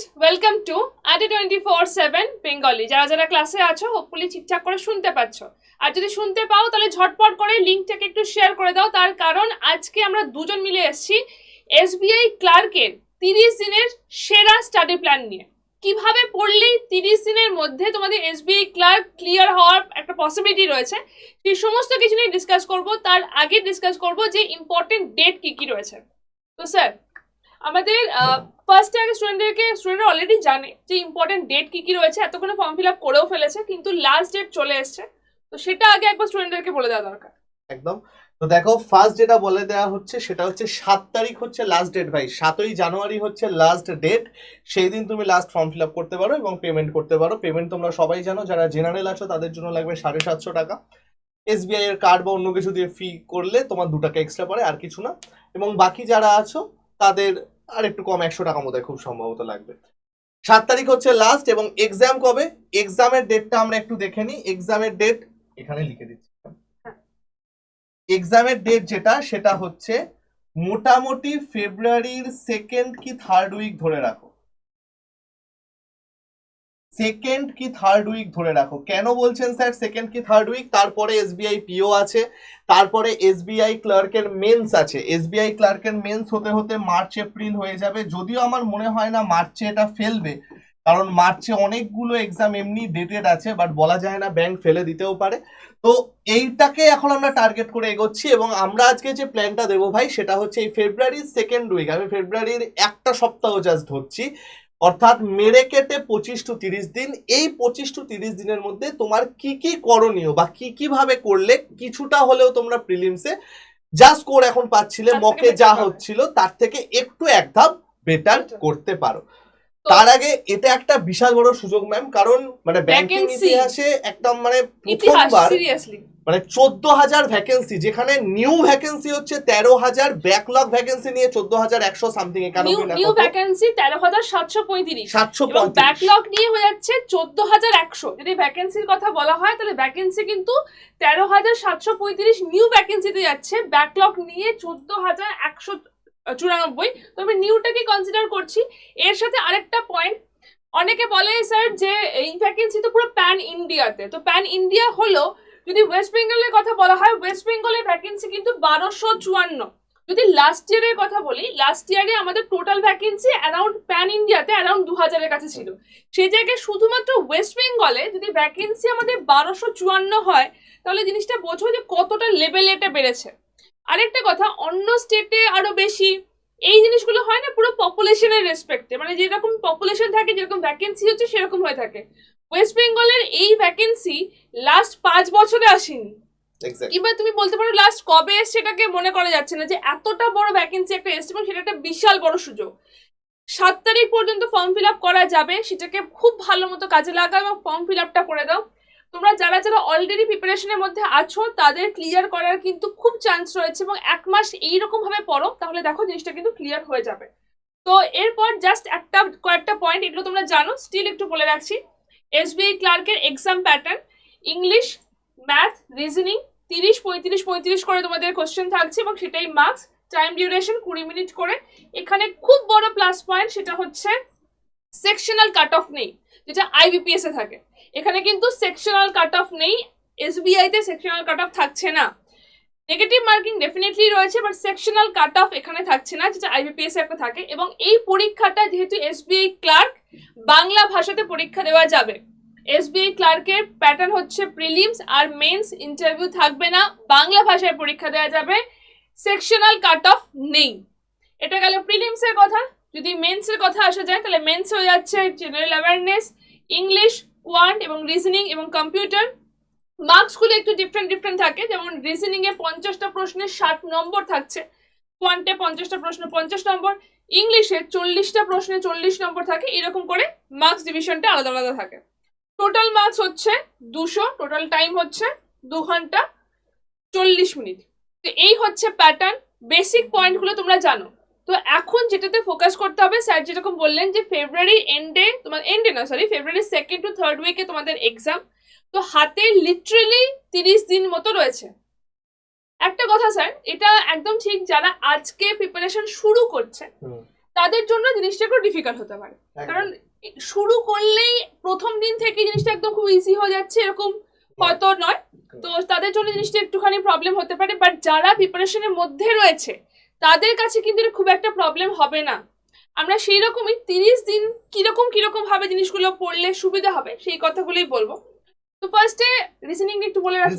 Student welcome to Adda twenty four seven Bengali যারা যারা ক্লাসে আছো হোপফুলি ঠিকঠাক করে শুনতে পাচ্ছ। আর যদি শুনতে পাও, তাহলে ঝটপট করে লিঙ্কটাকে একটু শেয়ার করে দাও। তার কারণ আজকে আমরা দুজন মিলে এসেছি এসবিআই ক্লার্কের তিরিশ দিনের সেরা স্টাডি প্ল্যান নিয়ে। কীভাবে পড়লেই তিরিশ দিনের মধ্যে তোমাদের এসবিআই ক্লার্ক ক্লিয়ার হওয়ার একটা পসিবিলিটি রয়েছে, সেই সমস্ত কিছু নিয়ে ডিসকাস করব। তার আগে ডিসকাস করব যে ইম্পর্টেন্ট ডেট কি কি রয়েছে। তো স্যার আমাদের ফার্স্ট ইয়ার স্টুডেন্টদেরকে স্টুডেন্টরা অলরেডি জানে যে ইম্পর্টেন্ট ডেট কী কী রয়েছে, এতক্ষণে ফর্ম ফিল আপ করেও ফেলেছে, কিন্তু লাস্ট ডেট চলে এসছে। তো সেটা আগে একবার স্টুডেন্টদেরকে বলে দেওয়া দরকার। একদম। তো দেখো ফার্স্ট যেটা বলে দেওয়া হচ্ছে, সেটা হচ্ছে সাত তারিখ হচ্ছে লাস্ট ডেট ভাই। সাতই জানুয়ারি হচ্ছে লাস্ট ডেট সেই দিন তুমি লাস্ট ফর্ম ফিল আপ করতে পারো এবং পেমেন্ট করতে পারো। পেমেন্ট তোমরা সবাই জানো, যারা জেনারেল আছো, তাদের জন্য লাগবে সাড়ে সাতশো টাকা। এসবিআই এর কার্ড বা অন্য কিছু দিয়ে ফি করলে তোমার দু টাকা এক্সট্রা পড়ে, আর কিছু না। এবং বাকি যারা আছো, তাদের আর একটু কম একশো টাকা মতো খুব সম্ভবত লাগবে। সাত তারিখ হচ্ছে লাস্ট এবং এক্সাম কবে? এক্সামের ডেটটা আমরা একটু দেখে নিই। এক্সামের ডেট এখানে লিখে দিচ্ছি। এক্সামের ডেট যেটা, সেটা হচ্ছে মোটামুটি ফেব্রুয়ারির সেকেন্ড কি থার্ড উইক ধরে রাখো। সেকেন্ড কি থার্ড উইক ধরে রাখো। কেন বলছেন স্যার সেকেন্ড কি থার্ড উইক তারপরে এসবিআই পিও আছে, তারপরে এসবিআই ক্লার্কের মেন্স আছে। এসবিআই ক্লার্কের মেন্স হতে হতে মার্চ এপ্রিল হয়ে যাবে। যদিও আমার মনে হয় না মার্চে এটা ফেলবে, কারণ মার্চে অনেকগুলো এক্সাম এমনি ডেটেড আছে বাট বলা যায় না ব্যাংক ফেলে দিতেও পারে। তো এইটাকে এখন আমরা টার্গেট করে এগোচ্ছি এবং আমরা আজকে যে প্ল্যানটা দেবো ভাই, সেটা হচ্ছে এই ফেব্রুয়ারির সেকেন্ড উইক আমি ফেব্রুয়ারির একটা সপ্তাহ জাস্ট ধরছি। অর্থাৎ মেরে কেটে পঁচিশ টু তিরিশ দিন এই পঁচিশ টু তিরিশ দিনের মধ্যে তোমার কি কি করণীয় বা কি কীভাবে করলে কিছুটা হলেও তোমরা প্রিলিমসে যা স্কোর এখন পাচ্ছিলে মকে যা। হচ্ছিল তার থেকে একটু এক ধাপ বেটার করতে পারো তার আগে এটা একটা বিশাল বড় সুযোগ ম্যাম কারণ মানে ব্যাংকিং ইতিহাসে একটা মানে প্রথমবার মানে চোদ্দ হাজার ভ্যাকেন্সি যেখানে নিউ ভ্যাকেন্সি হচ্ছে তেরো হাজার ব্যাকলগ ভ্যাকেন্সি নিয়ে চোদ্দ হাজার একশো সামথিং নিউ নিউ ভ্যাকেন্সি তেরো হাজার সাতশো পঁয়ত্রিশ। সাতশো ব্যাকলগ নিয়ে হয়ে যাচ্ছে চোদ্দ হাজার একশো। যদি ভ্যাকেন্সির কথা বলা হয় তাহলে ভ্যাকেন্সি কিন্তু তেরো হাজার সাতশো পঁয়ত্রিশ নিউ ভ্যাকেন্সিতে যাচ্ছে। ব্যাকলগ নিয়ে চোদ্দ হাজার একশো চুরানব্বই। তো আমি নিউটাকে কনসিডার করছি? এর সাথে আরেকটা পয়েন্ট অনেকে বলে স্যার যে এই ভ্যাকেন্সি তো পুরো প্যান ইন্ডিয়াতে তো প্যান ইন্ডিয়া হলো, যদি ওয়েস্ট বেঙ্গলের কথা বলা হয় ওয়েস্ট বেঙ্গলের ভ্যাকেন্সি কিন্তু বারোশো চুয়ান্ন। যদি লাস্ট ইয়ারের কথা বলি লাস্ট ইয়ারে আমাদের টোটাল ভ্যাকেন্সি অ্যারাউন্ড প্যান ইন্ডিয়াতে অ্যারাউন্ড দু হাজারের কাছে ছিল। সেই জায়গায় শুধুমাত্র ওয়েস্ট বেঙ্গলে যদি ভ্যাকেন্সি আমাদের বারোশো চুয়ান্ন হয়, তাহলে জিনিসটা বোঝো যে কতটা লেভেলে এটা বেড়েছে। আরেকটা কথা অন্য স্টেটে আরও বেশি এই জিনিসগুলো হয় না পুরো পপুলেশনের রেসপেক্টে মানে যেরকম পপুলেশন থাকে যেরকম ভ্যাকেন্সি হচ্ছে সেরকম হয়ে থাকে। ওয়েস্ট বেঙ্গলের এই ভ্যাকেন্সি লাস্ট পাঁচ বছরে আসেনি। কিংবা তুমি বলতে পারো লাস্ট কবে এসছে সেটাকে মনে করা যাচ্ছে না যে এতটা বড় ভ্যাকেন্সি একটা এসছে এবং সেটা একটা বিশাল বড় সুযোগ। সাত তারিখ পর্যন্ত ফর্ম ফিল আপ করা যাবে সেটাকে খুব ভালো মতো কাজে লাগাও এবং ফর্ম ফিল আপটা করে দাও। তোমরা যারা যারা অলরেডি প্রিপারেশনের মধ্যে আছো, তাদের ক্লিয়ার করার কিন্তু খুব চান্স রয়েছে এবং এক মাস এইরকম ভাবে পড়ো, তাহলে দেখো জিনিসটা কিন্তু ক্লিয়ার হয়ে যাবে। তো এরপর জাস্ট একটা, কয়েকটা পয়েন্ট এগুলো তোমরা জানো স্টিল একটু বলে রাখছি। SBI ক্লার্কের exam pattern English math reasoning তিরিশ, পঁয়ত্রিশ পঁয়ত্রিশ করে তোমাদের কোশ্চেন থাকছে এবং সেটাই মার্কস টাইম ডিউরেশন কুড়ি মিনিট করে। এখানে খুব বড় প্লাস পয়েন্ট সেটা হচ্ছে সেকশনাল কাট অফ নেই, যেটা আইবিপিএস এ থাকে। এখানে কিন্তু সেকশনাল কাট অফ নেই এসবিআই তে সেকশনাল কাট অফ থাকছে না। নেগেটিভ মার্কিং ডেফিনেটলি রয়েছে বাট সেকশনাল কাট অফ এখানে থাকছে না, যেটা আইবিপিএস একটা থাকে। এবং এই পরীক্ষাটা যেহেতু এসবিআই ক্লার্ক বাংলা ভাষাতে পরীক্ষা দেওয়া যাবে। এসবিআই ক্লার্কের প্যাটার্ন হচ্ছে প্রিলিমস আর মেন্স ইন্টারভিউ থাকবে না, বাংলা ভাষায় পরীক্ষা দেওয়া যাবে। সেকশনাল কাট অফ নেই। এটা গেল প্রিলিমস এর কথা। যদি মেন্স এর কথা আসা যায়, তাহলে মেন্স হয়ে যাচ্ছে জেনারেল অ্যাওয়ারনেস ইংলিশ কোয়ান্ট এবং রিজনিং এবং কম্পিউটার মার্কসগুলো একটু ডিফারেন্ট ডিফারেন্ট থাকে। যেমন রিজনিং এ পঞ্চাশটা প্রশ্নে ষাট নম্বর থাকছে কোয়ান্টে পঞ্চাশটা প্রশ্ন পঞ্চাশ নম্বর ইংলিশে চল্লিশটা প্রশ্নে চল্লিশ নম্বর থাকে, এরকম করে মার্কস ডিভিশনটা আলাদা আলাদা থাকে। টোটাল মার্কস হচ্ছে দুশো টোটাল টাইম হচ্ছে দু ঘণ্টা চল্লিশ মিনিট। তো এই হচ্ছে প্যাটার্ন বেসিক পয়েন্টগুলো তোমরা জানো। তো এখন যেটাতে ফোকাস করতে হবে স্যার যেরকম বললেন যে ফেব্রুয়ারি এন্ডে তোমার এন্ডে না sorry February second to third উইকে তোমাদের এক্সাম তো হাতে লিটারেলি তিরিশ দিন মতো রয়েছে। একটা কথা স্যার এটা একদম ঠিক যারা আজকে প্রিপারেশন শুরু করছে তাদের জন্য জিনিসটা একটু ডিফিকাল্ট হতে পারে। কারণ শুরু করলেই প্রথম দিন থেকে জিনিসটা একদম খুব ইজি হয়ে যাচ্ছে এরকম হয়তো নয়। তো তাদের জন্য জিনিসটা একটুখানি প্রবলেম হতে পারে বাট যারা প্রিপারেশনের মধ্যে রয়েছে তাদের কাছে কিন্তু এটা খুব একটা প্রবলেম হবে না। আমরা সেই রকমই তিরিশ দিন কীরকম কীরকম ভাবে জিনিসগুলো পড়লে সুবিধা হবে সেই কথাগুলোই বলব। তো ফার্স্টে রিজনিং একটু বলে রাখি।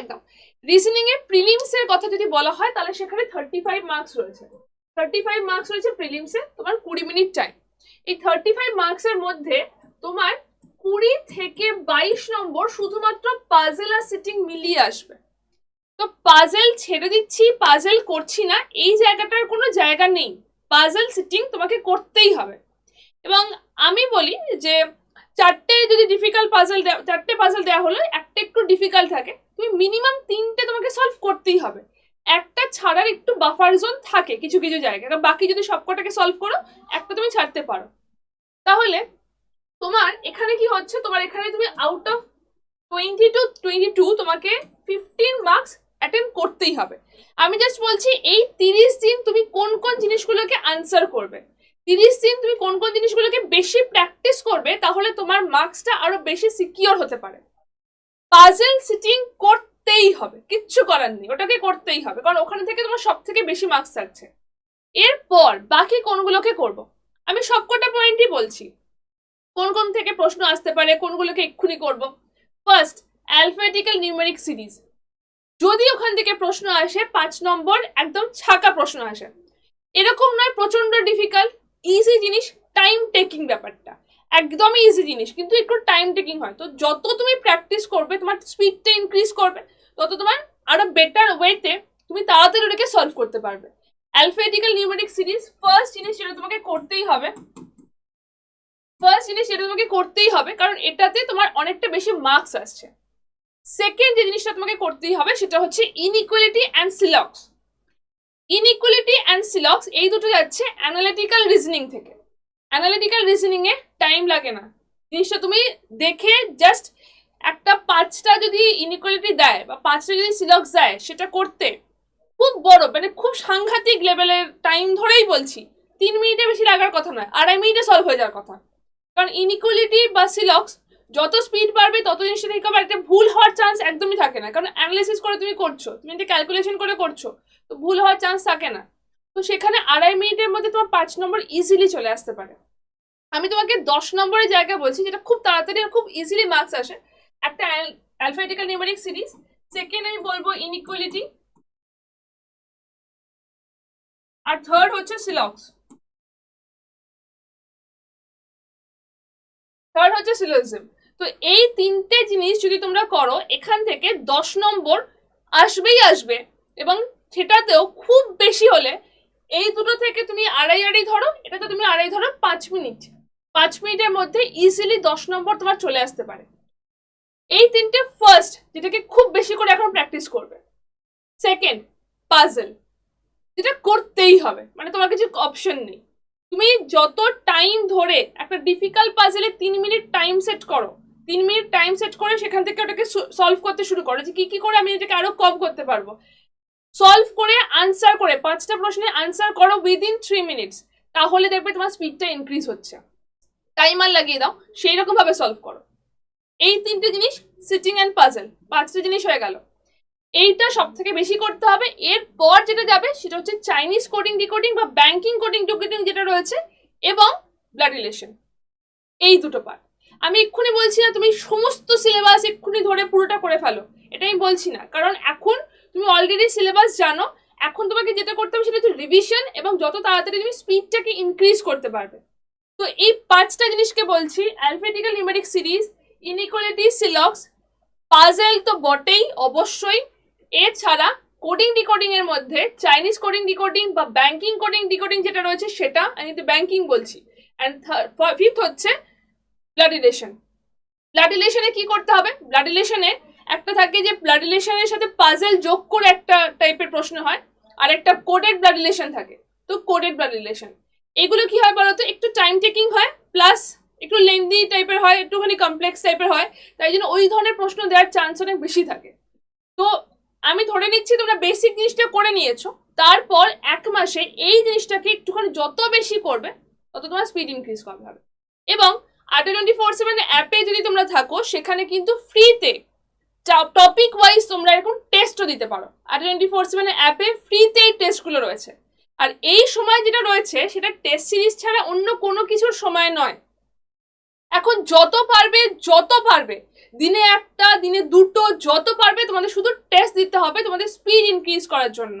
একদম। রিজনিং এ প্রিলিমস এর কথা যদি বলা হয় তাহলে সেখানে থার্টি ফাইভ মার্কস রয়েছে। থার্টি ফাইভ মার্কস রয়েছে প্রিলিমস এ তোমার কুড়ি মিনিট টাইম এই থার্টি ফাইভ মার্কস এর মধ্যে তোমার কুড়ি থেকে বাইশ নম্বর শুধুমাত্র পাজেল আর সিটিং মিলিয়ে আসবে। তো পাজেল ছেড়ে দিচ্ছি পাজেল করছি না, এই জায়গাটার কোনো জায়গা নেই। পাজেল সিটিং তোমাকে করতেই হবে। এবং আমি বলি যে, চারটে যদি ডিফিকাল্ট পাজেল দেওয়া চারটে পাজেল দেওয়া হলো, একটা একটু ডিফিকাল্ট থাকে, তুমি মিনিমাম তিনটে তোমাকে সলভ করতেই হবে। একটা ছাড়ার একটু বাফার জোন থাকে কিছু কিছু জায়গায়। কারণ বাকি যদি সবকটাকে সলভ করো, একটা তুমি ছাড়তে পারো। তাহলে তোমার এখানে কি হচ্ছে? তোমার এখানে তুমি out of twenty two twenty two তোমাকে ফিফটিন মার্কস অ্যাটেম্প করতেই হবে। আমি জাস্ট বলছি, এই তিরিশ দিন তুমি কোন কোন জিনিসগুলোকে আনসার করবে? তিরিশ দিন তুমি কোন কোন জিনিসগুলোকে বেশি প্র্যাকটিস করবে, তাহলে তোমার মার্কসটা আরও বেশি সিকিওর হতে পারে। পাজেল সিটিং করতেই হবে, কিচ্ছু করার নেই, ওটাকে করতেই হবে, কারণ ওখানে থেকে তোমার সব থেকে বেশি মার্কস থাকছে। এরপর বাকি কোনগুলোকে করব? আমি সবকটা পয়েন্টই বলছি। কোন কোন থেকে প্রশ্ন আসতে পারে, কোনগুলোকে এক্ষুনি করব? ফার্স্ট অ্যালফাবেটিক্যাল নিউমেরিক সিরিজ যদি ওখান থেকে প্রশ্ন আসে, পাঁচ নম্বর একদম ছাকা প্রশ্ন আসে। এরকম নয় প্রচণ্ড ডিফিকাল্ট ইজি জিনিস টাইম টেকিং ব্যাপারটা। একদমই ইজি জিনিস, কিন্তু একটু টাইম টেকিং হয়। তো যত তুমি প্র্যাকটিস করবে, তোমার স্পিডটা ইনক্রিজ করবে, তত তোমার আরও বেটার ওয়েতে তুমি তাড়াতাড়ি ওটাকে সলভ করতে পারবে। অ্যালফাবেটিক্যাল নিউমেরিক সিরিজ ফার্স্ট জিনিস যেটা তোমাকে করতেই হবে ফার্স্ট জিনিস যেটা তোমাকে করতেই হবে, কারণ এটাতে তোমার অনেকটা বেশি মার্কস আসছে। সেকেন্ড যে জিনিসটা তোমাকে করতেই হবে সেটা হচ্ছে inequality and syllogism inequality and syllogism এই দুটো যাচ্ছে অ্যানালিটিক্যাল রিজনিং থেকে। অ্যানালিটিক্যাল রিজনিং এ টাইম লাগে না। জিনিসটা তুমি দেখে জাস্ট একটা পাঁচটা যদি ইনইকুয়ালিটি দেয় বা পাঁচটা যদি সিলক্স দেয় সেটা করতে খুব বড় মানে খুব সাংঘাতিক লেভেলের টাইম ধরেই বলছি, তিন মিনিটে বেশি লাগার কথা নয়, আড়াই মিনিটে সলভ হয়ে যাওয়ার কথা। কারণ ইনইকুয়ালিটি বা সিলক্স যত স্পিড বাড়বে, তত জিনিসটা হবে একটা ভুল হওয়ার চান্স একদমই থাকে না। কারণ অ্যানালিসিস করে তুমি করছ, তুমি একটা ক্যালকুলেশন করে করছ, তো ভুল হওয়ার চান্স থাকে না। তো সেখানে আড়াই মিনিটের মধ্যে তোমার পাঁচ নম্বর ইজিলি চলে আসতে পারে। আমি তোমাকে দশ নম্বরের জায়গায় বলছি, যেটা খুব তাড়াতাড়ি আর খুব ইজিলি মার্কস আসে। একটা অ্যালফাবেটিক্যাল নিউমেরিক সিরিজ সেকেন্ড আমি বলব ইনইকুয়ালিটি আর থার্ড হচ্ছে সিলক্স থার্ড হচ্ছে সিলোজিজম তো এই তিনটে জিনিস যদি তোমরা করো, এখান থেকে দশ নম্বর আসবেই আসবে এবং সেটাতেও খুব বেশি হলে এই দুটো থেকে তুমি আড়াই আড়াই ধরো, এটাতে তুমি আড়াই ধরো পাঁচ মিনিট। পাঁচ মিনিটের মধ্যে ইজিলি দশ নম্বর তোমার চলে আসতে পারে। এই তিনটে ফার্স্ট যেটাকে খুব বেশি করে এখন প্র্যাকটিস করবে। সেকেন্ড পাজল যেটা করতেই হবে মানে তোমার কিছু অপশন নেই। তুমি যত টাইম ধরে একটা ডিফিকাল্ট পাজেলে তিন মিনিট টাইম সেট করো তিন মিনিট টাইম সেট করে সেখান থেকে ওটাকে সলভ করতে শুরু করো যে কি কি করে আমি এটাকে আরও কম করতে পারব। সলভ করে আনসার করে পাঁচটা প্রশ্নের আনসার করো উইদিন থ্রি মিনিটস তাহলে দেখবে তোমার স্পিডটা ইনক্রিজ হচ্ছে। টাইমার লাগিয়ে দাও সেই রকম ভাবে সলভ করো। এই তিনটে জিনিস সিটিং অ্যান্ড পাজেল পাঁচটা জিনিস হয়ে গেল। এইটা সব থেকে বেশি করতে হবে। এরপর যেটা যাবে সেটা হচ্ছে চাইনিজ কোডিং ডিকোডিং বা ব্যাংকিং কোডিং ডিকোডিং যেটা রয়েছে এবং ব্লাড রিলেশন এই দুটো পার্ট আমি এক্ষুনি বলছি না, তুমি সমস্ত সিলেবাস এক্ষুনি ধরে পুরোটা করে ফেলো। এটা আমি বলছি না। কারণ এখন তুমি অলরেডি সিলেবাস জানো, এখন তোমাকে যেটা করতে হবে সেটা হচ্ছে রিভিশন এবং যত তাড়াতাড়ি তুমি স্পিডটাকে ইনক্রিজ করতে পারবে। তো এই পাঁচটা জিনিসকে বলছি alphabetical numeric series inequality syllogism puzzle তো বটেই, অবশ্যই। এছাড়া কোডিং ডিকোডিং এর মধ্যে চাইনিজ কোডিং ডিকোডিং বা ব্যাংকিং কোডিং ডিকোডিং যেটা রয়েছে সেটা আমি তো ব্যাংকিং বলছি। অ্যান্ড থার্ড ফিফথ হচ্ছে ব্লাড রিলেশন ব্লাড রিলেশনে কি করতে হবে? ব্লাড রিলেশনে একটা থাকে যে ব্লাড রিলেশনের সাথে পাজেল যোগ করে একটা টাইপের প্রশ্ন হয়, আর একটা কোডেড ব্লাডিলেশন থাকে। তো কোডেড ব্লাডিলেশন এগুলো কি হয় বলতো? একটু টাইম টেকিং হয় প্লাস একটু লেন্দি টাইপের হয়, একটুখানি কমপ্লেক্স টাইপের হয়, তাই জন্য ওই ধরনের প্রশ্ন দেওয়ার চান্স অনেক বেশি থাকে। তো আমি ধরে নিচ্ছি তোমরা বেসিক জিনিসটা করে নিয়েছো, তারপর এক মাসে এই জিনিসটাকে একটুখানি যত বেশি করবে, তত তোমার স্পিড ইনক্রিজ করা হবে এবং আটে টোয়েন্টি ফোর সেভেন অ্যাপে যদি তোমরা থাকো, সেখানে কিন্তু ফ্রিতে টপিক ওয়াইজ তোমরা এরকম টেস্টও দিতে পারো। আটে টোয়েন্টি ফোর সেভেন অ্যাপে ফ্রিতে টেস্টগুলো রয়েছে। আর এই সময় যেটা রয়েছে, সেটা টেস্ট সিরিজ ছাড়া অন্য কোনো কিছুর সময় নয়। এখন যত পারবে যত পারবে, দিনে একটা, দিনে দুটো, যত পারবে, তোমাদের শুধু টেস্ট দিতে হবে তোমাদের স্পিড ইনক্রিজ করার জন্য।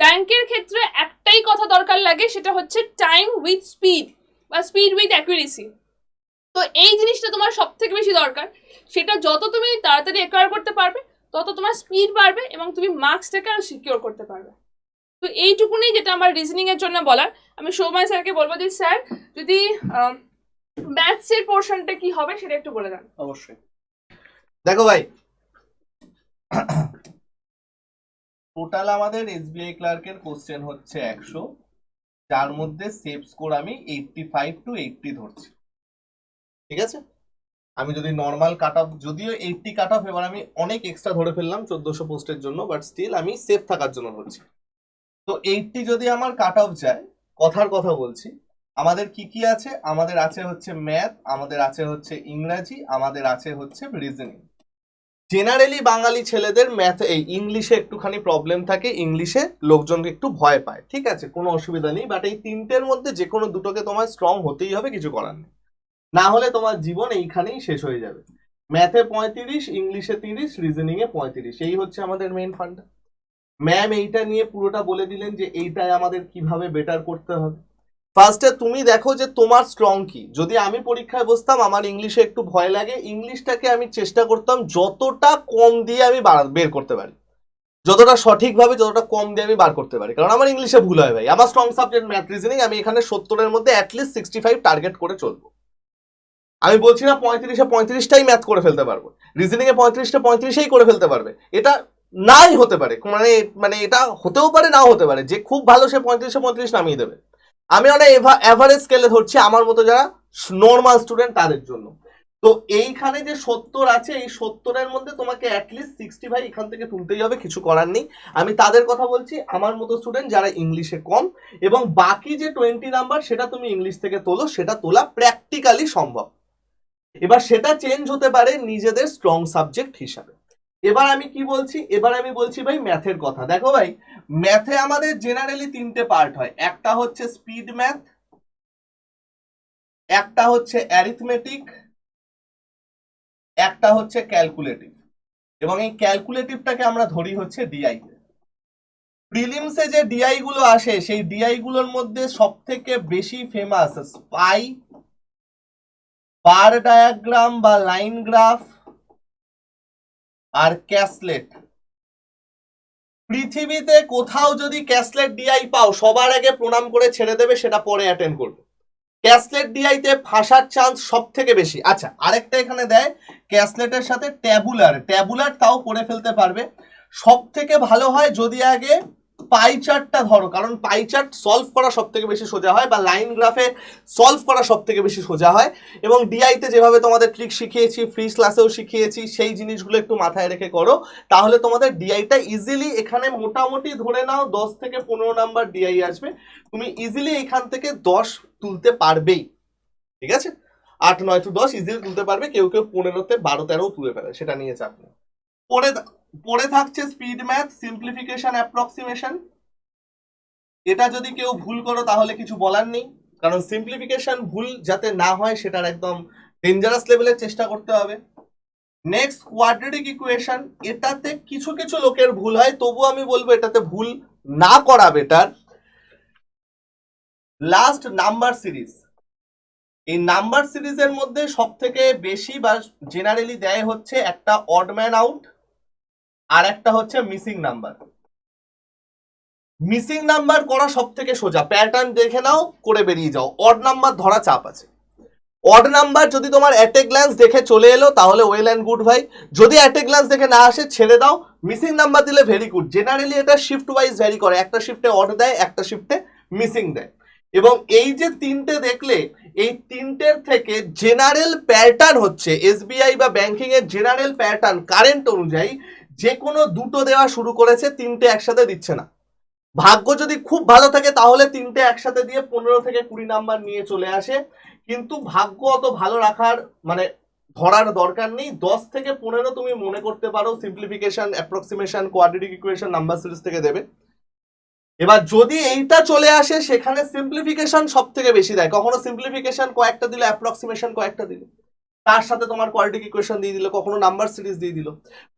ব্যাংকের ক্ষেত্রে একটাই কথা দরকার লাগে, সেটা হচ্ছে টাইম উইথ স্পিড বা স্পিড উইথ অ্যাকুরেসি তো এই জিনিসটা তোমার সব থেকে বেশি দরকার। সেটা যত তুমি তাড়াতাড়ি অ্যাকোয়ার করতে পারবে, তত তোমার স্পিড বাড়বে এবং তুমি মার্কসটাকে আরও সিকিওর করতে পারবে। তো এইটুকুনি যেটা আমার রিজনিং এর জন্য বলার। আমি সৌমায় স্যারকে বলব যে, স্যার, যদি ম্যাথসের পোর্শনটা কি হবে সেটা একটু বলে দেন। অবশ্যই। দেখো ভাই টোটাল আমাদের এসবিআই ক্লার্কের কোশ্চেন হচ্ছে একশো। যার মধ্যে সেভ স্কোর আমি এইটটি ফাইভ টু এইটটি ধরছি। ঠিক আছে? আমি যদি নর্মাল কাট অফ যদিও এইটটি কাট অফ এবার আমি অনেক এক্সট্রা ধরে ফেললাম চোদ্দশো পোস্টের জন্য বাট স্টিল আমি সেফ থাকার জন্য ধরছি। তো এইটটি যদি আমার কাট অফ যায়, কথার কথা বলছি, আমাদের কি কি আছে? আমাদের আছে হচ্ছে ম্যাথ আমাদের আছে হচ্ছে ইংরাজি, আমাদের আছে হচ্ছে রিজনিং জেনারেলি বাঙালি ছেলেদের ম্যাথ এই ইংলিশে একটুখানি প্রবলেম থাকে, ইংলিশে লোকজনকে একটু ভয় পায়, ঠিক আছে? কোনো অসুবিধা নেই বাট এই তিনটের মধ্যে যে কোনো দুটোকে তোমার স্ট্রং হতেই হবে, কিছু করার নেই। না হলে তোমার জীবন এইখানেই শেষ হয়ে যাবে। ম্যাথে পঁয়ত্রিশ ইংলিশে তিরিশ রিজনিং এ পঁয়ত্রিশ। এই হচ্ছে আমাদের মেইন ফান্ডা ম্যাম এইটা নিয়ে পুরোটা বলে দিলেন যে এইটাই আমাদের কীভাবে বেটার করতে হবে। ফার্স্টে তুমি দেখো যে তোমার স্ট্রং কি। যদি আমি পরীক্ষায় বসতাম, আমার ইংলিশে একটু ভয় লাগে ইংলিশটাকে আমি চেষ্টা করতাম যতটা কম দিয়ে আমি বের করতে পারি। যতটা সঠিকভাবে যতটা কম দিয়ে আমি বার করতে পারি। কারণ আমার ইংলিশে ভুল হয় ভাই। আমার স্ট্রং সাবজেক্ট ম্যাথ রিজনিং আমি এখানে সত্তরের মধ্যে অ্যাটলিস্ট সিক্সটি ফাইভ টার্গেট করে চলবো। আমি বলছি না পঁয়ত্রিশে পঁয়ত্রিশটাই ম্যাথ করে ফেলতে পারব। রিজনিং এ পঁয়ত্রিশটা পঁয়ত্রিশেই করে ফেলতে পারবে। এটা নাই হতে পারে। মানে মানে এটা হতেও পারে, নাও হতে পারে। যে খুব ভালো সে পঁয়ত্রিশে পঁয়ত্রিশ নামিয়ে দেবে। আমি অনেক অ্যাভারেজ স্কেলে ধরছি আমার মতো যারা নর্মাল স্টুডেন্ট তাদের জন্য। তো এইখানে যে সত্তর আছে, এই সত্তরের মধ্যে তোমাকে অ্যাটলিস্ট সিক্সটি ফাইভ এখান থেকে তুলতেই হবে, কিছু করার নেই। আমি তাদের কথা বলছি, আমার মতো স্টুডেন্ট যারা ইংলিশে কম, এবং বাকি যে টোয়েন্টি নাম্বার সেটা তুমি ইংলিশ থেকে তোলো, সেটা তোলা প্র্যাকটিক্যালি সম্ভব। এবার সেটা চেঞ্জ হতে পারে নিজেদের স্ট্রং সাবজেক্ট হিসাবে। এবার আমি কি বলছি? এবার আমি বলছি ভাই ম্যাথের কথা। দেখো ভাই ম্যাথে আমাদের জেনারেলি তিনটে পার্ট হয়। একটা হচ্ছে স্পিড ম্যাথ একটা হচ্ছে অ্যারিথমেটিক একটা হচ্ছে ক্যালকুলেটিভ এবং এই ক্যালকুলেটিভটাকে আমরা ধরি হচ্ছে ডিআই প্রিলিমসে যে ডিআই গুলো আসে, সেই ডিআই গুলোর মধ্যে সব থেকে বেশি ফেমাস স্পাই বার ডায়াগ্রাম বা লাইন গ্রাফ আর ক্যাসলেট। পৃথিবীতে কোথাও যদি ক্যাসলেট ডিআই পাও, সবার আগে প্রণাম করে ছেড়ে দেবে, সেটা পরে অ্যাটেন্ড করবে। ক্যাসলেট ডিআইতে ফাঁসার চান্স সব থেকে বেশি। আচ্ছা আরেকটা এখানে দেয়, ক্যাসলেটের সাথে ট্যাবুলার ট্যাবুলার তাও করে ফেলতে পারবে। সব থেকে ভালো হয় যদি আগে পাই চার্টটা ধরো, কারণ পাই চার্ট সলভ করা সব থেকে বেশি সোজা হয় বা লাইন গ্রাফে সলভ করা সব থেকে বেশি সোজা হয় এবং ডিআইতে যেভাবে তোমাদের ট্রিক শিখিয়েছি ফ্রি ক্লাসেও শিখিয়েছি, সেই জিনিসগুলো একটু মাথায় রেখে করো। তাহলে তোমাদের ডিআইটা ইজিলি এখানে মোটামুটি ধরে নাও দশ থেকে পনেরো নাম্বার ডিআই আসবে। তুমি ইজিলি এখান থেকে দশ তুলতে পারবেই, ঠিক আছে? আট, নয় টু দশ ইজিলি তুলতে পারবে, কেউ কেউ পনেরোতে বারো, তেরো তুলে ফেলে, সেটা নিয়ে চাপ নেই। পরে পরে থাকছে স্পিড ম্যাথ সিম্পলিফিকেশন অ্যাপ্রক্সিমেশন এটা যদি কেউ ভুল করো, তাহলে কিছু বলার নেই। কারণ সিম্পলিফিকেশন ভুল যাতে না হয়, সেটার একদম ডেঞ্জারাস লেভেলের চেষ্টা করতে হবে। নেক্সট কোয়াড্রেটিক ইকুয়েশন এটাতে কিছু কিছু লোকের ভুল হয়, তবু আমি বলব এটাতে ভুল না করা বেটার লাস্ট নাম্বার সিরিজ এই নাম্বার সিরিজের মধ্যে সব থেকে বেশি বা জেনারেলি দেয় হচ্ছে একটা অড ম্যান আউট আর একটা হচ্ছে মিসিং নাম্বার মিসিং নাম্বার করা সব থেকে সোজা। প্যাটার্ন দেখে নাও, করে বেরিয়ে যাও। অড নাম্বার ধরা চাপ আছে। অড নাম্বার যদি তোমার অ্যাট গ্ল্যান্স দেখে চলে এলো, তাহলে ওয়েল অ্যান্ড গুড ভাই। যদি অ্যাট গ্ল্যান্স দেখে না আসে, ছেড়ে দাও। মিসিং নাম্বার দিলে ভেরি গুড জেনারেলি এটা শিফট ওয়াইজ ভ্যারি করে। একটা শিফটে অড দেয়, একটা শিফটে মিসিং দেয়। এবং এই যে তিনটে দেখলে, এই তিনটের থেকে জেনারেল প্যাটার্ন হচ্ছে এসবিআই বা ব্যাংকিং এর জেনারেল প্যাটার্ন কারেন্ট অনুযায়ী যে কোনো দুটো দেওয়া শুরু করেছে, তিনটে একসাথে দিচ্ছে না। ভাগ্য যদি খুব ভালো থাকে, তাহলে তিনটে একসাথে দিয়ে পনেরো থেকে কুড়ি নাম্বার নিয়ে চলে আসে। কিন্তু ভাগ্য অত ভালো রাখার মানে ধরার দরকার নেই। দশ থেকে পনেরো তুমি মনে করতে পারো simplification approximation quadratic equation number series থেকে দেবে। এবার যদি এইটা চলে আসে, সেখানে সিম্পলিফিকেশন সব থেকে বেশি দেয়। কখনো সিম্পলিফিকেশন কয়েকটা দিল অ্যাপ্রক্সিমেশন কয়েকটা দিল। তার সাথে তোমার কোয়াড্রেটিক ইকুয়েশন দিয়ে দিল, কখনো নাম্বার সিরিজ দিয়ে দিল।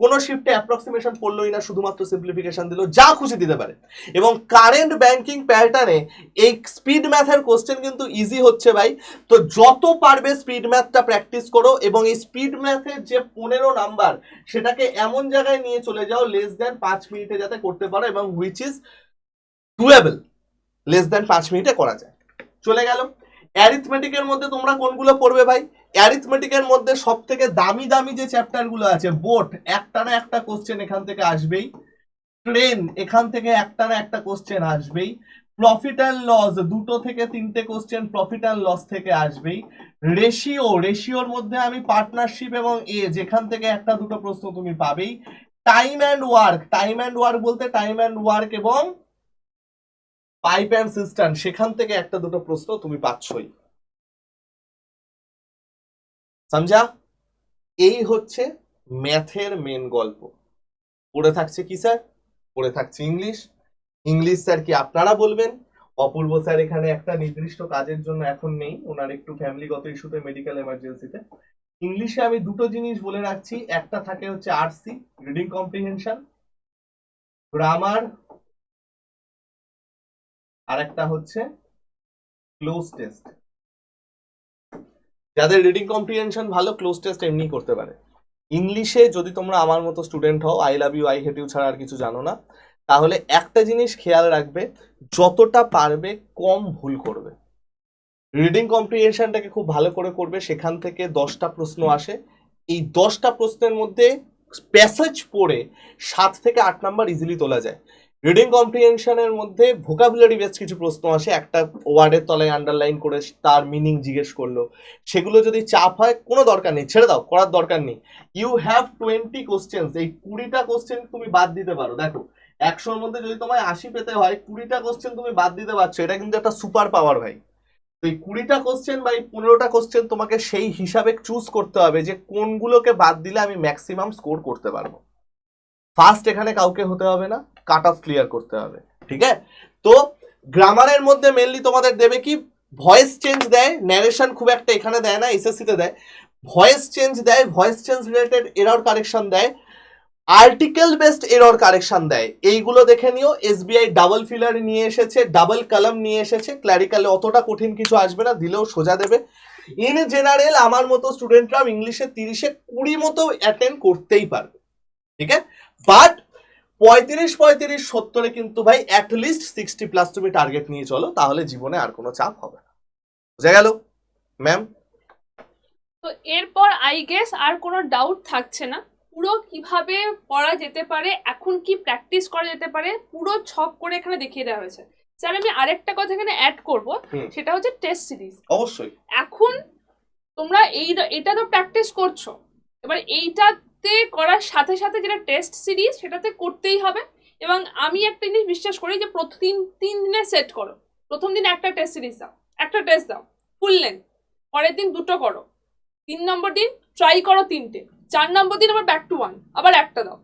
কোনো শিফটে অ্যাপ্রক্সিমেশন পড়লোই না শুধুমাত্র সিম্পলিফিকেশন দিল, যা খুশি দিতে পারে। এবং কারেন্ট ব্যাংকিং প্যাটার্নে এই স্পিড ম্যাথের কোশ্চেন কিন্তু ইজি হচ্ছে ভাই। তো যত পারবে স্পিড ম্যাথটা প্র্যাকটিস করো এবং এই স্পিড ম্যাথের যে পনেরো নাম্বার সেটাকে এমন জায়গায় নিয়ে চলে যাও লেস দ্যান পাঁচ মিনিটে যাতে করতে পারো এবং which is doable less than পাঁচ মিনিটে করা যায়। চলে গেল। অ্যারিথমেটিকের মধ্যে তোমরা কোনগুলো পড়বে ভাই? অ্যারিথমেটিকের মধ্যে সব থেকে দামি দামি যে চ্যাপ্টারগুলো আছে বোট একটা না একটা কোশ্চেন এখান থেকে আসবেই। ট্রেন এখান থেকে একটা না একটা কোশ্চেন আসবেই। প্রফিট অ্যান্ড লস দুটো থেকে তিনটে কোশ্চেন প্রফিট অ্যান্ড লস থেকে আসবেই। রেশিও রেশিওর মধ্যে আমি পার্টনারশিপ এবং এ যেখান থেকে একটা দুটো প্রশ্ন তুমি পাবেই। Time and work time and work বলতে টাইম অ্যান্ড ওয়ার্ক এবং পাইপ অ্যান্ড সিস্টেম সেখান থেকে একটা দুটো প্রশ্ন তুমি পাচ্ছই। সমঝা এই হচ্ছে ম্যাথের মেন গল্প। পড়ে থাকছে কি স্যার? পড়ে থাকছে ইংলিশ। ইংলিশ স্যার কি আপনারা বলবেন? অপূর্ব স্যার এখানে একটা নির্দিষ্ট কাজের জন্য এখন নেই। ওনার একটু ফ্যামিলিগত ইস্যুতে মেডিকেল এমার্জেন্সিতে ইংলিশে আমি দুটো জিনিস বলে রাখছি। একটা থাকে হচ্ছে আরসি রিডিং কম্প্রিহেনশন গ্রামার আর একটা হচ্ছে ক্লোজ টেস্ট যাদের রিডিং কম্প্রিহেনশন ভালো ক্লোজ টেস্ট এমনি করতে পারে। ইংলিশে যদি তোমরা আমার মতো স্টুডেন্ট হও I love you I hate you ছাড়া আর কিছু জানো না, তাহলে একটা জিনিস খেয়াল রাখবে, যতটা পারবে কম ভুল করবে। রিডিং কম্প্রিহেনশনটাকে খুব ভালো করে করবে, সেখান থেকে দশটা প্রশ্ন আসে। এই দশটা প্রশ্নের মধ্যে প্যাসেজ পড়ে সাত থেকে আট নাম্বার ইজিলি তোলা যায়। রিডিং কম্প্রিহেনশনের মধ্যে ভোকাবুলারি বেস কিছু প্রশ্ন আসে। একটা ওয়ার্ডের তলায় আন্ডারলাইন করে তার মিনিং জিজ্ঞেস করল। সেগুলো যদি চাপ হয়, কোনো দরকার নেই। ছেড়ে দাও, করার দরকার নেই। ইউ হ্যাভ টোয়েন্টি কোশ্চেন্স এই কুড়িটা কোশ্চেন তুমি বাদ দিতে পারো। দেখো, একশোর মধ্যে যদি তোমায় আশি পেতে হয়, কুড়িটা কোশ্চেন তুমি বাদ দিতে পারছ। এটা কিন্তু একটা সুপার পাওয়ার ভাই। তো এই কুড়িটা কোশ্চেন বা এই পনেরোটা কোশ্চেন তোমাকে সেই হিসাবে চুজ করতে হবে যে কোনগুলোকে বাদ দিলে আমি ম্যাক্সিমাম স্কোর করতে পারব। ফার্স্ট এখানে কাউকে হতে হবে না। কাট অফ ক্লিয়ার করতে হবে, ঠিক আছে? তো গ্রামারের মধ্যে মেনলি তোমাদের দেবে কি ভয়েস চেঞ্জ দেয় ন্যারেশন খুব একটা এখানে দেয় না এসএসসিতে দেয়। ভয়েস চেঞ্জ দেয় voice change related error correction দেয়। আর্টিকেল বেসড এরর কারেকশন দেয়। এইগুলো দেখে নিও এসবিআই ডাবল ফিলার নিয়ে এসেছে ডাবল কলম নিয়ে এসেছে। ক্ল্যারিক্যালে অতটা কঠিন কিছু আসবে না, দিলেও সোজা দেবে। ইন জেনারেল আমার মতো স্টুডেন্টরা ইংলিশে তিরিশে কুড়ি মতো অ্যাটেন্ড করতেই পারবে, ঠিক আছে? বাট পঁয়ত্রিশ পঁয়ত্রিশ সত্তরে কিন্তু ভাই অ্যাটলিস্ট সিক্সটি প্লাস তুমি টার্গেট নিয়ে চলো তাহলে জীবনে আর কোনো চাপ হবে না। বুঝা গেল? ম্যাম তো এরপর আই গেস আর কোনো ডাউট থাকছে না। পুরো কীভাবে পড়া যেতে পারে এখন কি প্র্যাকটিস করা যেতে পারে পুরো ছক করে এখানে দেখিয়ে দেওয়া হয়েছে। স্যার আমি আরেকটা কথা এখানে অ্যাড করব সেটা হচ্ছে টেস্ট সিরিজ অবশ্যই। এখন তোমরা এই এটা তো প্র্যাকটিস করছ। এবার এইটাতে করার সাথে সাথে যেটা টেস্ট সিরিজ সেটাতে করতেই হবে। এবং আমি একটা জিনিস বিশ্বাস করি যে প্রথম তিন দিনে সেট করো। প্রথম দিন একটা টেস্ট সিরিজ দাও, একটা টেস্ট দাও ফুল লেন্থ পরের দিন দুটো করো। তিন নম্বর দিন ট্রাই করো তিনটে। চার নম্বর দিন আবার ব্যাক টু ওয়ান আবার একটা দাও।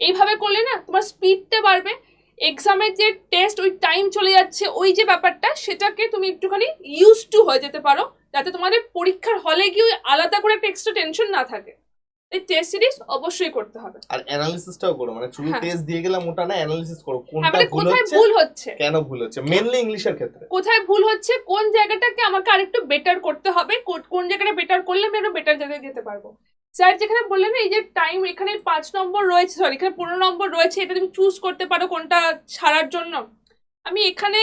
এইভাবে করলে না তোমার স্পিডটা বাড়বে। এক্সামের যে টেস্ট ওই টাইম চলে যাচ্ছে, ওই যে ব্যাপারটা, সেটাকে তুমি একটুখানি ইউজ টু হয়ে যেতে পারো। যাতে তোমাদের পরীক্ষার হলে গিয়ে আলাদা করে একটা এক্সট্রা টেনশন না থাকে। এই টেস্ট সিরিজ অবশ্যই করতে হবে। আর অ্যানালিসিসটাও করো মানে শুধু হ্যাঁ। টেস্ট দিয়ে গেলাম ওটা না অ্যানালিসিস করো হ্যাঁ কোনটা মানে ভুল কোথায় হচ্ছে ভুল হচ্ছে? কেন ভুল হচ্ছে মেনলি ইংলিশের ক্ষেত্রে। কোথায় ভুল হচ্ছে কোন জায়গাটাকে আমাকে আরেকটু বেটার করতে হবে কোন জায়গাটা বেটার করলে আমি আরও বেটার জায়গায় যেতে পারব? স্যার যেখানে বললেন না এই যে টাইম এখানে পাঁচ নম্বর রয়েছে সরি এখানে পনেরো নম্বর রয়েছে এটা তুমি চুজ করতে পারো কোনটা ছাড়ার জন্য। আমি এখানে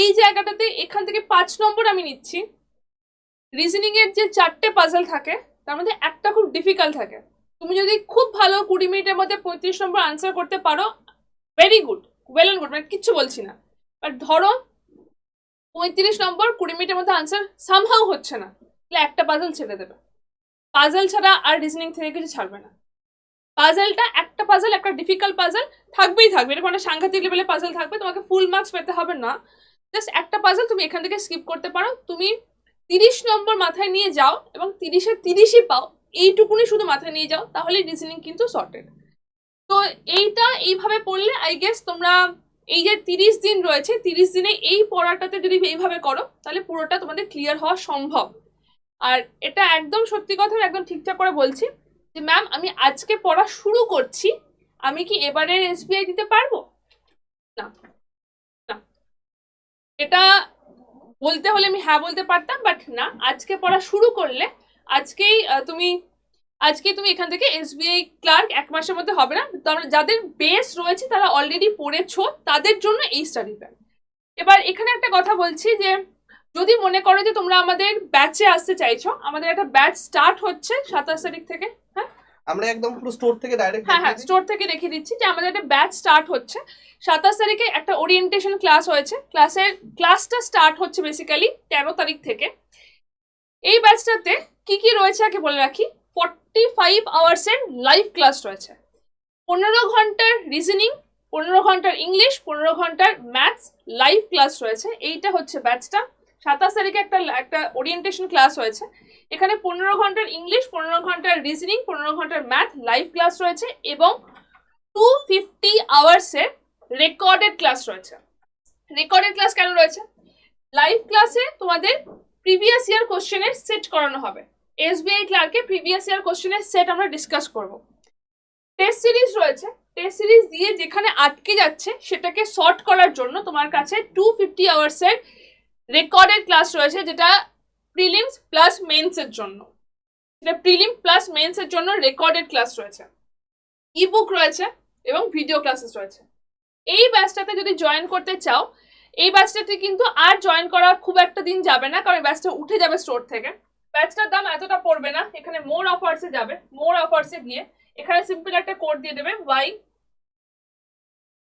এই জায়গাটাতে এখান থেকে পাঁচ নম্বর আমি নিচ্ছি। রিজনিং এর যে চারটে পাজল থাকে তার মধ্যে একটা খুব ডিফিকাল্ট থাকে। তুমি যদি খুব ভালো কুড়ি মিনিটের মধ্যে পঁয়ত্রিশ নম্বর আনসার করতে পারো very good well and good মানে কিচ্ছু বলছি না। বাট ধরো, পঁয়ত্রিশ নম্বর কুড়ি মিনিটের মধ্যে আনসার সামহাও হচ্ছে না। তাহলে একটা পাজল ছেড়ে দেবে। পাজল ছাড়া আর রিজনিং থেকে কিছু ছাড়বে না। পাজলটা একটা পাজল একটা ডিফিকাল্ট পাজল থাকবেই থাকবে। এরকম একটা সাংঘাতিক লেভেলের পাজল থাকবে, তোমাকে ফুল মার্কস পেতে হবে না। জাস্ট একটা পাজল তুমি এখান থেকে স্কিপ করতে পারো। তুমি তিরিশ নম্বর মাথায় নিয়ে যাও এবং তিরিশে তিরিশই পাও। এইটুকুনি শুধু মাথায় নিয়ে যাও, তাহলে রিজনিং কিন্তু সর্টেড তো এইটা এইভাবে পড়লে আই গেস তোমরা এই যে তিরিশ দিন রয়েছে, তিরিশ দিনে এই পড়াটাতে যদি এইভাবে করো, তাহলে পুরোটা তোমাদের ক্লিয়ার হওয়া সম্ভব। আর এটা একদম সত্যি কথা একদম ঠিকঠাক করে বলছি যে ম্যাম আমি আজকে পড়া শুরু করছি, আমি কি এবারের এসবিআই দিতে পারব? না না। এটা বলতে হলে আমি হ্যাঁ বলতে পারতাম বাট না, আজকে পড়া শুরু করলে আজকেই তুমি আজকে তুমি এখান থেকে এসবিআই ক্লার্ক এক মাসের মধ্যে হবে না। যাদের বেস রয়েছে তারা অলরেডি পড়েছো তাদের জন্য এই স্টাডি প্ল্যান এবার এখানে একটা কথা বলছি যে যদি মনে করো যে তোমরা আমাদের ব্যাচে আসতে চাইছো আমাদের একটা ব্যাচ স্টার্ট হচ্ছে সাতাশ তারিখ থেকে হ্যাঁ? আমরা একদম পুরো স্টোর থেকে ডাইরেক্ট হ্যাঁ হ্যাঁ স্টোর থেকে রেখে দিচ্ছি যে আমাদের একটা ব্যাচ স্টার্ট হচ্ছে। সাতাশ তারিখে একটা ওরিয়েন্টেশন ক্লাস হয়েছে। ক্লাসের ক্লাসটা স্টার্ট হচ্ছে বেসিক্যালি তেরো তারিখ থেকে। এই ব্যাচটাতে কি কি রয়েছে আগে বলে রাখি? ফর্টি ফাইভ আওয়ার্সের লাইভ ক্লাস রয়েছে। পনেরো ঘণ্টার রিজনিং পনেরো ঘণ্টার ইংলিশ পনেরো ঘণ্টার ম্যাথস লাইভ ক্লাস রয়েছে। এইটা হচ্ছে ব্যাচটা সাতাশ তারিখে একটা একটা ওরিয়েন্টেশন ক্লাস হয়েছে এখানে পনেরো ঘণ্টার ইংলিশ পনেরো ঘণ্টার রিজনিং পনেরো ঘণ্টার ম্যাথ লাইভ ক্লাস রয়েছে এবং টু ফিফটি আওয়ার্সের রেকর্ডেড ক্লাস রয়েছে। রেকর্ডেড ক্লাস কেন রয়েছে? লাইভ ক্লাসে তোমাদের প্রিভিয়াস ইয়ার কোশ্চেনের সেট করানো হবে। এসবিআই ক্লার্কে প্রিভিয়াস ইয়ার কোশ্চেনের সেট আমরা ডিসকাস করব। টেস্ট সিরিজ রয়েছে। টেস্ট সিরিজ দিয়ে যেখানে আটকে যাচ্ছে, সেটাকে সর্ট করার জন্য তোমার কাছে টু ফিফটি আওয়ার্সের রেকর্ডেড ক্লাস রয়েছে, যেটা প্রিলিমস প্লাস মেন্সের জন্য। সেটা প্রিলিম প্লাস মেন্সের জন্য রেকর্ডেড ক্লাস রয়েছে। ইবুক রয়েছে এবং ভিডিও ক্লাসেস রয়েছে। এই ব্যাচটাতে যদি জয়েন করতে চাও এই ব্যাচটাতে কিন্তু আর জয়েন করা খুব একটা দিন যাবে না, কারণ ব্যাচটা উঠে যাবে স্টোর থেকে। ব্যাচটার দাম এতটা পড়বে না, এখানে মোর অফার্সে যাবে মোর অফার্সে গিয়ে। এখানে সিম্পল একটা কোড দিয়ে দেবে ওয়াই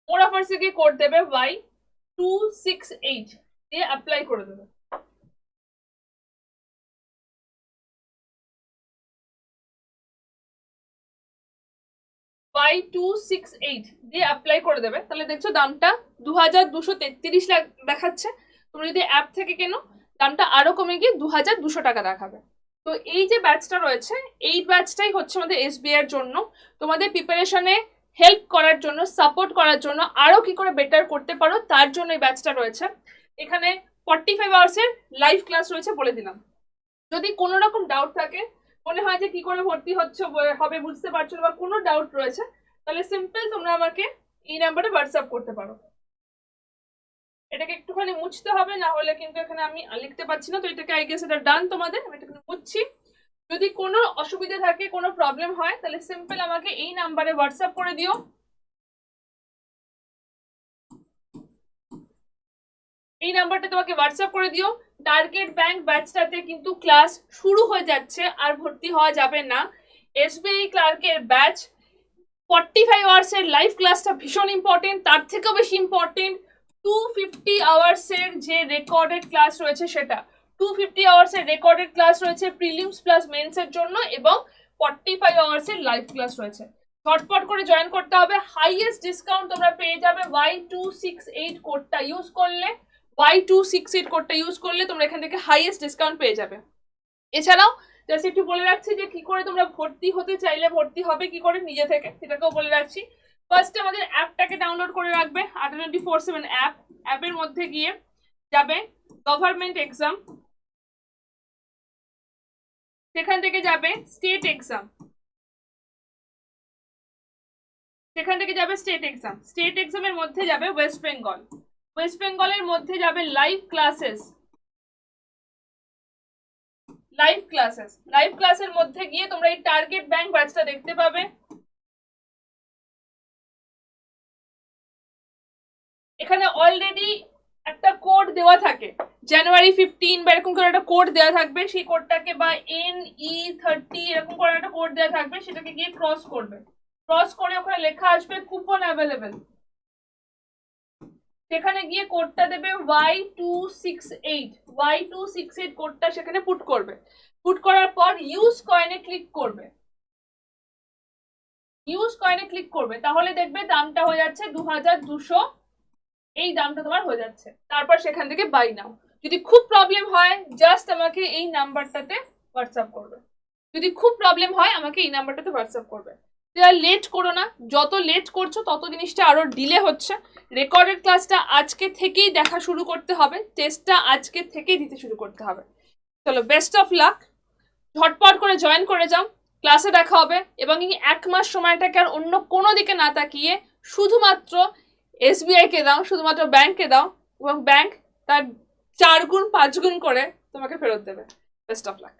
মোর অফার্সে গিয়ে কোড দেবে ওয়াই টু সিক্স এইট দিয়ে অ্যাপ্লাই করে দেবে। ওয়াই টু সিক্স এইট দিয়ে অ্যাপ্লাই করে দেবে। তাহলে দেখছ দামটা দু হাজার দুশো তেত্রিশ দেখাচ্ছে। তুমি যদি অ্যাপ থেকে কেনো, দামটা আরও কমে গিয়ে দু হাজার দুশো টাকা দেখাবে। তো এই যে ব্যাচটা রয়েছে, এই ব্যাচটাই হচ্ছে আমাদের এসবিআই এর জন্য। তোমাদের প্রিপারেশনে হেল্প করার জন্য সাপোর্ট করার জন্য আরও কি করে বেটার করতে পারো, তার জন্য এই ব্যাচটা রয়েছে। এখানে ফর্টি ফাইভ আওয়ার্সের লাইভ ক্লাস রয়েছে বলে দিলাম। যদি কোনো রকম ডাউট থাকে মনে হয় যে কি করে ভর্তি হচ্ছে হবে বুঝতে পারছ বা কোনো ডাউট রয়েছে, তাহলে সিম্পল তোমরা আমাকে এই নাম্বারে হোয়াটসঅ্যাপ করতে পারো। এটাকে একটুখানি মুছতে হবে, না হলে কিন্তু এখানে আমি লিখতে পারছি না, তো এটাকে আই গেস এটা ডান তোমাদের, আমি এটাকে মুছছি। যদি কোনো অসুবিধা থাকে, কোনো প্রবলেম হয়, তাহলে সিম্পল আমাকে এই নাম্বারে হোয়াটসঅ্যাপ করে দিও। এই নাম্বারটা তোমাকে হোয়াটসঅ্যাপ করে দিও। টার্গেট ব্যাংক ব্যাচটাতে কিন্তু ক্লাস শুরু হয়ে যাচ্ছে, আর ভর্তি হওয়া যাবে না। এসবিআই ক্লার্কের ব্যাচ ফর্টি ফাইভ আওয়ার্সের লাইভ ক্লাসটা ভীষণ ইম্পর্টেন্ট তার থেকেও বেশি ইম্পর্টেন্ট টু ফিফটি আওয়ার্সের যে রেকর্ডেড ক্লাস রয়েছে সেটা। টু ফিফটি আওয়ার্সের রেকর্ডেড ক্লাস রয়েছে প্রিলিমস প্লাস মেন্সের জন্য এবং ফর্টি ফাইভ আওয়ার্সের লাইভ ক্লাস রয়েছে। ঝটপট করে জয়েন করতে হবে। হাইয়েস্ট ডিসকাউন্ট তোমরা পেয়ে যাবে ওয়াই টু সিক্স এইট কোডটা ইউজ করলে। ওয়াই টু সিক্স এইট কোডটা ইউজ করলে তোমরা এখান থেকে হাইয়েস্ট ডিসকাউন্ট পেয়ে যাবে। এছাড়াও জাস্ট একটু বলে রাখছি যে কি করে তোমরা ভর্তি হতে চাইলে ভর্তি হবে, কি করে নিজে থেকে, সেটাকেও বলে রাখছি। ফার্স্টে আমাদের অ্যাপটাকে ডাউনলোড করে রাখবে আটা টোয়েন্টি ফোর সেভেন অ্যাপ অ্যাপের মধ্যে গিয়ে যাবে গভর্নমেন্ট এক্সাম সেখান থেকে যাবে স্টেট এক্সাম সেখান থেকে যাবে স্টেট এক্সাম স্টেট এক্সামের মধ্যে যাবে ওয়েস্ট বেঙ্গল ওয়েস্ট বেঙ্গলের মধ্যে যাবে live classes live classes live ক্লাসের মধ্যে গিয়ে তোমরা এই টার্গেট ব্যাংক ব্যাচটা দেখতে পাবে। এখানে অলরেডি একটা কোড দেওয়া থাকে। জানুয়ারি ফিফটিন বা এরকম করে একটা কোড দেওয়া থাকবে। সেই কোডটাকে বা এন ই থার্টি এরকম করে একটা কোড দেওয়া থাকবে। সেটাকে গিয়ে ক্রস করবে। ক্রস করে ওখানে লেখা আসবে কুপন অ্যাভেলেবেল সেখানে গিয়ে কোডটা দেবে Y two six eight Y two six eight কোডটা সেখানে পুট করবে। পুট করার পর ইউজ কয়েনে ক্লিক করবে। ইউজ কয়েনে ক্লিক করবে। তাহলে দেখবে দামটা হয়ে যাচ্ছে দু হাজার দুশো। এই দামটা তোমার হয়ে যাচ্ছে। তারপর সেখান থেকে বাই নাও যদি খুব প্রবলেম হয় জাস্ট আমাকে এই নাম্বারটাতে হোয়াটসঅ্যাপ করবে। যদি খুব প্রবলেম হয়, আমাকে এই নাম্বারটাতে হোয়াটসঅ্যাপ করবে। তুই আর লেট করো না। যত লেট করছ, তত জিনিসটা আরও ডিলে হচ্ছে। রেকর্ডেড ক্লাসটা আজকে থেকেই দেখা শুরু করতে হবে টেস্টটা আজকে থেকেই দিতে শুরু করতে হবে। চলো বেস্ট অফ লাক ঝটপট করে জয়েন করে যাও ক্লাসে দেখা হবে এবং এই এক মাস সময়টাকে আর অন্য কোনো দিকে না তাকিয়ে শুধুমাত্র এসবিআইকে দাও, শুধুমাত্র ব্যাংকে দাও এবং ব্যাংক তার চার গুণ, পাঁচ গুণ করে তোমাকে ফেরত দেবে। Best of luck